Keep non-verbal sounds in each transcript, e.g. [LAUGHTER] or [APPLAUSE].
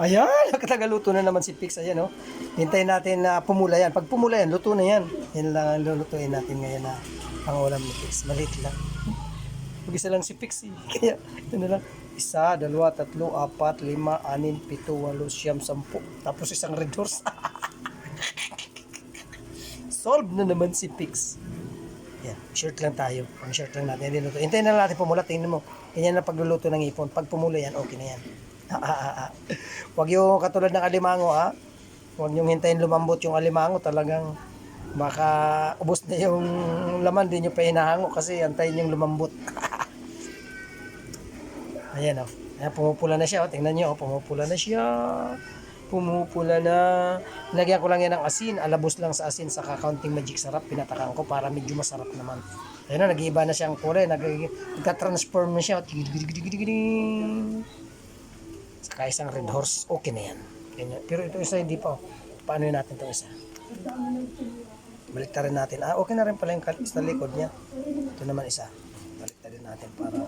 Ayan, [LAUGHS] nakatagaluto na naman si Pix. Ayan, oh. Hintayin natin na pumula yan. Pag pumula yan, luto na yan. Yan lang ang lulutuin natin ngayon na pangulam ni Pix. Maliit lang. Mag-isa lang si Pix. Eh. [LAUGHS] Kaya, ito na lang. Isa, dalawa, tatlo, apat, lima, anin, pito, walo, siyam, sampu. Tapos isang red horse. [LAUGHS] Solve na naman si Pix. Yan, shirt lang tayo. Pang shirt lang natin. Hintayin na natin pumula. Tingnan mo. Ganyan na pagluluto ng ipon. Pag pumula yan, okay na yan. [LAUGHS] Huwag yung katulad ng alimango ha. Huwag yung hintayin lumambot yung alimango. Talagang baka ubos na yung laman. Di nyo pa hinahango kasi antayin yung lumambot. [LAUGHS] Ayan o. Ayan, pumupula na siya. O. Tingnan nyo. O. Pumupula na siya. Pumupula na. Lagyan ko lang yan ng asin. Alabos lang sa asin sa counting magic sarap. Pinatakan ko para medyo masarap naman. Ayun na, nag-iiba na siyang kulay. Nag- Nagka-transform na siya. Tigid-gid-gid-gid-gid. Saka isang red horse. Okay na yan. Pero ito isa hindi pa. oh. Paano yun natin itong isa? Baliktarin natin. Ah, okay na rin pala yung kal- sa likod niya. Ito naman isa. Baliktarin natin para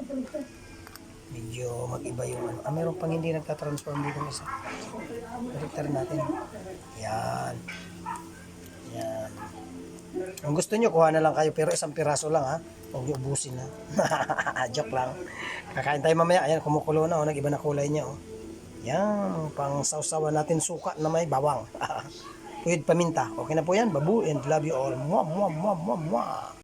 medyo mag-iba yung ano. Ah, meron pang hindi nagtatransform dito ng isa. Baliktarin natin. Yan. Yan. Kung gusto nyo, kuha na lang kayo. Pero isang piraso lang ha. Huwag nyo ubusin ha. [LAUGHS] Joke lang. Kakain tayo mamaya. Ayan, kumukulo na. Oh. Nag-iba na kulay niya. Oh. Yan. Pang sausawan natin suka na may bawang. [LAUGHS] With paminta. Okay na po yan. Babu and love you all. Mwah, mwah, mwah, mwah, mwah.